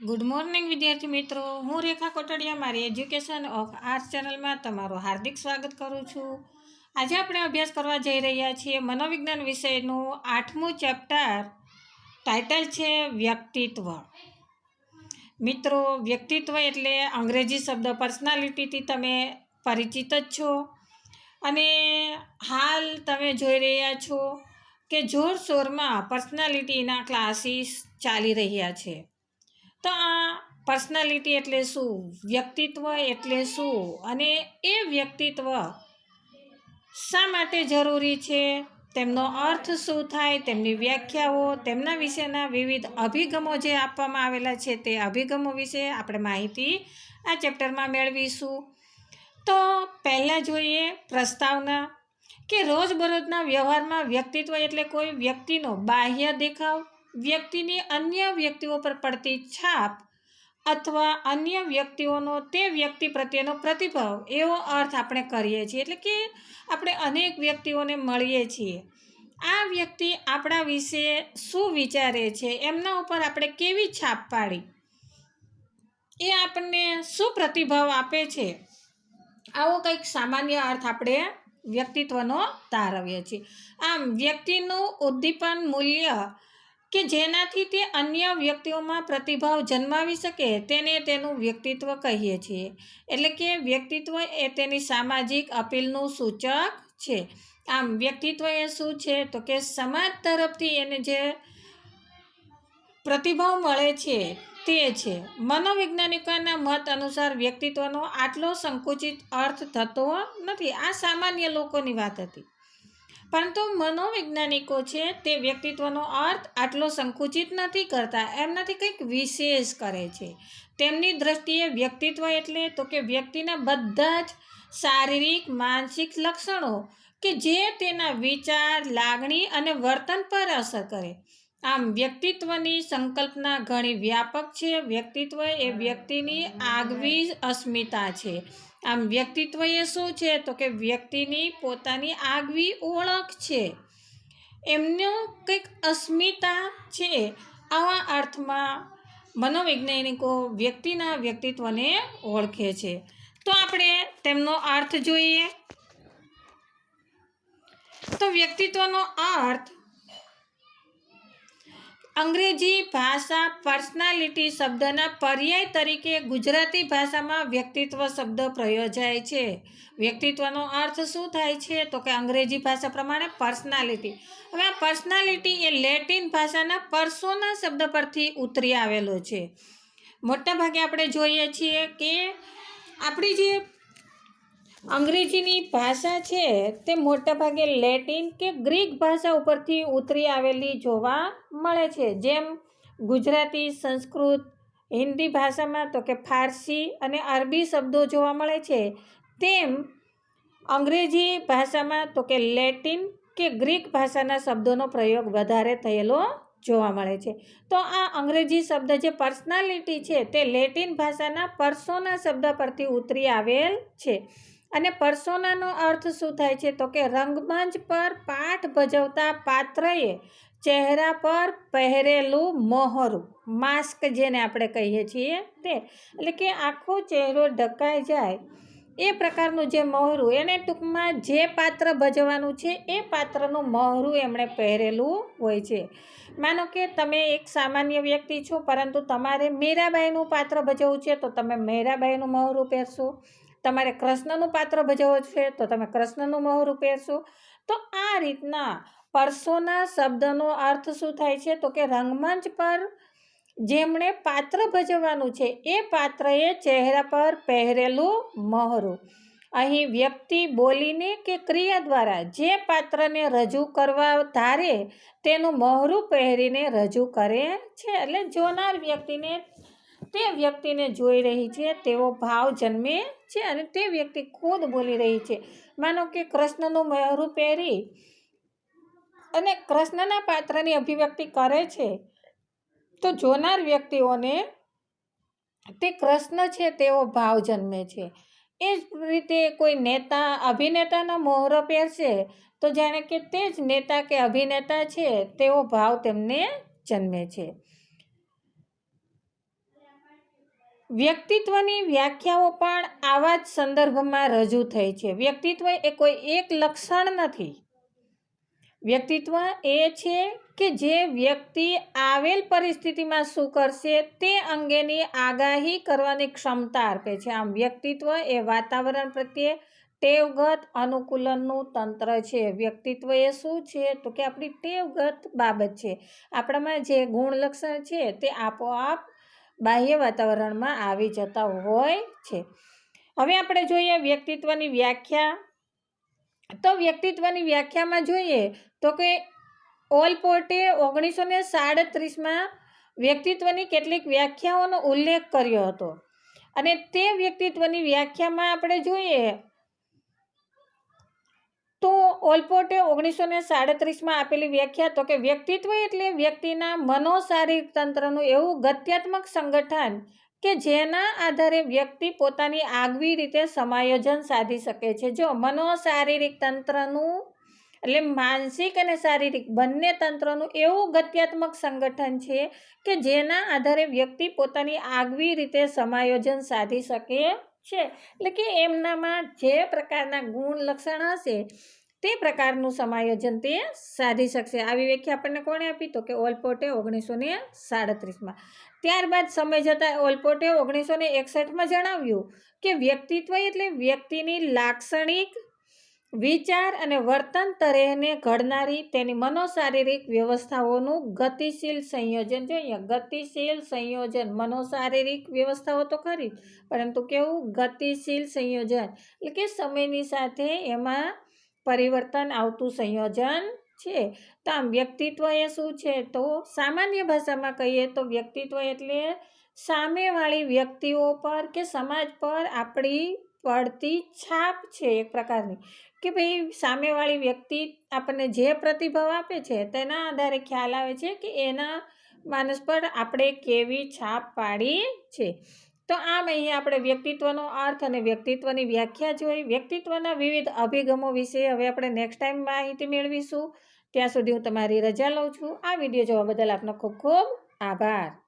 Good morning વિદ્યાર્થી મિત્રો. હું રેખા કોટડિયા, મારી એજ્યુકેશન ઓફ આર્ટ્સ ચેનલમાં તમારું હાર્દિક સ્વાગત કરું છું. આજે આપણે અભ્યાસ કરવા જઈ રહ્યા છીએ મનોવિજ્ઞાન વિષયનું આઠમું ચેપ્ટર. ટાઇટલ છે વ્યક્તિત્વ. મિત્રો, વ્યક્તિત્વ એટલે અંગ્રેજી શબ્દ પર્સનાલિટીથી તમે પરિચિત જ છો. અને હાલ તમે જોઈ રહ્યા છો કે જોરશોરમાં પર્સનાલિટીના ક્લાસીસ ચાલી રહ્યા છે. તો આ પર્સનાલિટી એટલે શું? વ્યક્તિત્વ એટલે શું? અને એ વ્યક્તિત્વ શા માટે જરૂરી છે? તેમનો અર્થ શું થાય? તેમની વ્યાખ્યાઓ, તેમના વિશેના વિવિધ અભિગમો જે આપવામાં આવેલા છે તે અભિગમો વિશે આપણે માહિતી આ ચેપ્ટરમાં મેળવીશું. તો પહેલાં જોઈએ પ્રસ્તાવના કે રોજબરોજના વ્યવહારમાં વ્યક્તિત્વ એટલે કોઈ વ્યક્તિનો બાહ્ય દેખાવ. વ્યક્તિની અન્ય વ્યક્તિઓ પર પડતી છાપ અથવા અન્ય વ્યક્તિઓનો તે વ્યક્તિ પ્રત્યેનો પ્રતિભાવ, એવો અર્થ આપણે કરીએ છીએ. એટલે કે આપણે અનેક વ્યક્તિઓને મળીએ છીએ. આ વ્યક્તિ આપણા વિશે શું વિચારે છે, એમના ઉપર આપણે કેવી છાપ પાડી? એ આપણને શું પ્રતિભાવ આપે છે? આવો કંઈક સામાન્ય અર્થ આપણે વ્યક્તિત્વનો તારવીએ છીએ. આમ, વ્યક્તિનું ઉદ્દીપન મૂલ્ય કે જેનાથી તે અન્ય વ્યક્તિઓમાં પ્રતિભાવ જન્માવી શકે તેને તેનું વ્યક્તિત્વ કહીએ છીએ. એટલે કે વ્યક્તિત્વ એ તેની સામાજિક અપીલનું સૂચક છે. આમ, વ્યક્તિત્વ એ શું છે? તો કે સમાજ તરફથી એને જે પ્રતિભાવ મળે છે તે છે. મનોવૈજ્ઞાનિકોના મત અનુસાર વ્યક્તિત્વનો આટલો સંકુચિત અર્થ થતો નથી. આ સામાન્ય લોકોની વાત હતી. પરંતુ મનોવૈજ્ઞાનિકો છે તે વ્યક્તિત્વનો અર્થ આટલો સંકુચિત નથી કરતા. એમનાથી કંઈક વિશેષ કરે છે. તેમની દ્રષ્ટિએ વ્યક્તિત્વ એટલે તો કે વ્યક્તિના બધા જ શારીરિક, માનસિક લક્ષણો કે જે તેના વિચાર, લાગણી અને વર્તન પર અસર કરે. આમ વ્યક્તિત્વની સંકલ્પના ઘણી વ્યાપક છે. વ્યક્તિત્વ એ વ્યક્તિની આગવી અસ્મિતા છે. આમ વ્યક્તિત્વ એ શું છે? તો કે વ્યક્તિની પોતાની આગવી ઓળખ છે. એમનું કંઈક અસ્મિતા છે. આવા અર્થમાં મનોવૈજ્ઞાનિકો વ્યક્તિના વ્યક્તિત્વને ઓળખે છે. તો આપણે તેમનો અર્થ જોઈએ. તો વ્યક્તિત્વનો અર્થ અંગ્રેજી ભાષા પર્સનાલિટી શબ્દના પર્યાય તરીકે ગુજરાતી ભાષામાં વ્યક્તિત્વ શબ્દ પ્રયોજાય છે. વ્યક્તિત્વનો અર્થ શું થાય છે? તો કે અંગ્રેજી ભાષા પ્રમાણે પર્સનાલિટી હવે પર્સનાલિટી એ લેટિન ભાષાના પર્સોના શબ્દ પરથી ઉતરી આવેલો છે. મોટાભાગે આપણે જોઈએ છીએ કે આપણી જે અંગ્રેજીની ભાષા છે તે મોટાભાગે લેટિન કે ગ્રીક ભાષા ઉપરથી ઉતરી આવેલી જોવા મળે છે. જેમ ગુજરાતી, સંસ્કૃત, હિન્દી ભાષામાં તો કે ફારસી અને અરબી શબ્દો જોવા મળે છે. તેમ અંગ્રેજી ભાષામાં તો કે લેટિન કે ગ્રીક ભાષાના શબ્દોનો પ્રયોગ વધારે થયેલો જોવા મળે છે. તો આ અંગ્રેજી શબ્દ જે પર્સનાલિટી છે તે લેટિન ભાષાના પર્સોના શબ્દ પરથી ઉતરી આવેલ છે. અને પરસોનાનો અર્થ શું થાય છે? તો કે રંગમંચ પર પાઠ ભજવતા પાત્રએ ચહેરા પર પહેરેલું મોહરું, માસ્ક જેને આપણે કહીએ છીએ તે. એટલે કે આખો ચહેરો ઢકાઈ જાય એ પ્રકારનું જે મોહરું, એને ટૂંકમાં જે પાત્ર ભજવવાનું છે એ પાત્રનું મોહરું એમણે પહેરેલું હોય છે. માનો કે તમે એક સામાન્ય વ્યક્તિ છો, પરંતુ તમારે મીરાબાઈનું પાત્ર ભજવવું છે, તો તમે મીરાબાઈનું મોહરું પહેરશો. તમારે કૃષ્ણનું પાત્ર ભજવવું છે, તો તમે કૃષ્ણનું મહોરું પહેરશો. તો આ રીતના પરસોના શબ્દનો અર્થ શું થાય છે? તો કે રંગમંચ પર જેમણે પાત્ર ભજવવાનું છે, એ પાત્રએ ચહેરા પર પહેરેલું મહોરું અહીં વ્યક્તિ બોલીને કે ક્રિયા દ્વારા જે પાત્રને રજૂ કરવા ધારે, તેનું મહોરું પહેરીને રજૂ કરે છે. એટલે જોનાર વ્યક્તિને તે વ્યક્તિને જોઈ રહી છે, તેવો ભાવ જન્મે છે અને તે વ્યક્તિ ખુદ બોલી રહી છે. માનો કે કૃષ્ણનું મહેરું પહેરી અને કૃષ્ણના પાત્રની અભિવ્યક્તિ કરે છે, તો જોનાર વ્યક્તિઓને તે કૃષ્ણ છે તેવો ભાવ જન્મે છે. એ જ રીતે કોઈ નેતા, અભિનેતાનો મોહરો પહેરશે, તો જાણે કે તે જ નેતા કે અભિનેતા છે, તેવો ભાવ તેમને જન્મે છે. વ્યક્તિત્વની વ્યાખ્યાઓ પણ આવા જ સંદર્ભમાં રજૂ થઈ છે. વ્યક્તિત્વ એ કોઈ એક લક્ષણ નથી. વ્યક્તિત્વ એ છે કે જે વ્યક્તિ આવેલ પરિસ્થિતિમાં શું કરશે તે અંગેની આગાહી કરવાની ક્ષમતા આપે છે. આમ, વ્યક્તિત્વ એ વાતાવરણ પ્રત્યે ટેવગત અનુકૂલનનું તંત્ર છે. વ્યક્તિત્વ એ શું છે? તો કે આપણી ટેવગત બાબત છે. આપણામાં જે ગુણ લક્ષણ છે તે આપોઆપ બાહ્ય વાતાવરણમાં આવી જતા હોય છે. હવે આપણે જોઈએ વ્યક્તિત્વની વ્યાખ્યા. તો વ્યક્તિત્વની વ્યાખ્યામાં જોઈએ તો કે ઓલપોર્ટે ઓગણીસો ને સાડત્રીસમાં વ્યક્તિત્વની કેટલીક વ્યાખ્યાઓનો ઉલ્લેખ કર્યો હતો. અને તે વ્યક્તિત્વની વ્યાખ્યામાં આપણે જોઈએ ઓલપોર્ટે ઓગણીસો ને સાડત્રીસમાં આપેલી વ્યાખ્યા તો કે વ્યક્તિત્વ એટલે વ્યક્તિના મનોશારીરિક તંત્રનું એવું ગત્યાત્મક સંગઠન કે જેના આધારે વ્યક્તિ પોતાની આગવી રીતે સમાયોજન સાધી શકે છે. જો મનોશારીરિક તંત્રનું એટલે માનસિક અને શારીરિક બંને તંત્રનું એવું ગત્યાત્મક સંગઠન છે કે જેના આધારે વ્યક્તિ પોતાની આગવી રીતે સમાયોજન સાધી શકે છે. એટલે કે એમનામાં જે પ્રકારના ગુણ લક્ષણ હશે તે પ્રકારનું સમાયોજન તે સાધી શકશે. આવી વ્યાખ્યા આપણને કોણે આપી? તો કે ઓલપોર્ટે ઓગણીસો ને સાડત્રીસમાં. ત્યારબાદ સમય જતાં ઓલપોર્ટે ઓગણીસો ને એકસઠમાં જણાવ્યું કે વ્યક્તિત્વ એટલે વ્યક્તિની લાક્ષણિક વિચાર અને વર્તન તરેહને ઘડનારી તેની મનોશારીરિક વ્યવસ્થાઓનું ગતિશીલ સંયોજન જો અહીંયા ગતિશીલ સંયોજન, મનોશારીરિક વ્યવસ્થાઓ તો ખરી પરંતુ કેવું? ગતિશીલ સંયોજન. એટલે કે સમયની સાથે એમાં પરિવર્તન આવતું સંયોજન છે. તો આમ વ્યક્તિત્વ એ શું છે? તો સામાન્ય ભાષામાં કહીએ તો વ્યક્તિત્વ એટલે સામેવાળી વ્યક્તિઓ પર કે સમાજ પર આપણી પડતી છાપ છે એક પ્રકારની. કે ભાઈ સામેવાળી વ્યક્તિ આપણને જે પ્રતિભાવ આપે છે તેના આધારે ખ્યાલ આવે છે કે એના માનસ પર આપણે કેવી છાપ પાડી છે. તો આમ અહીંયા આપણે વ્યક્તિત્વનો અર્થ અને વ્યક્તિત્વની વ્યાખ્યા જોઈ. વ્યક્તિત્વના વિવિધ અભિગમો વિશે હવે આપણે નેક્સ્ટ ટાઈમ માહિતી મેળવીશું. ત્યાં સુધી હું તમારી રજા લઉં છું. આ વીડિયો જોવા બદલ આપનો ખૂબ ખૂબ આભાર.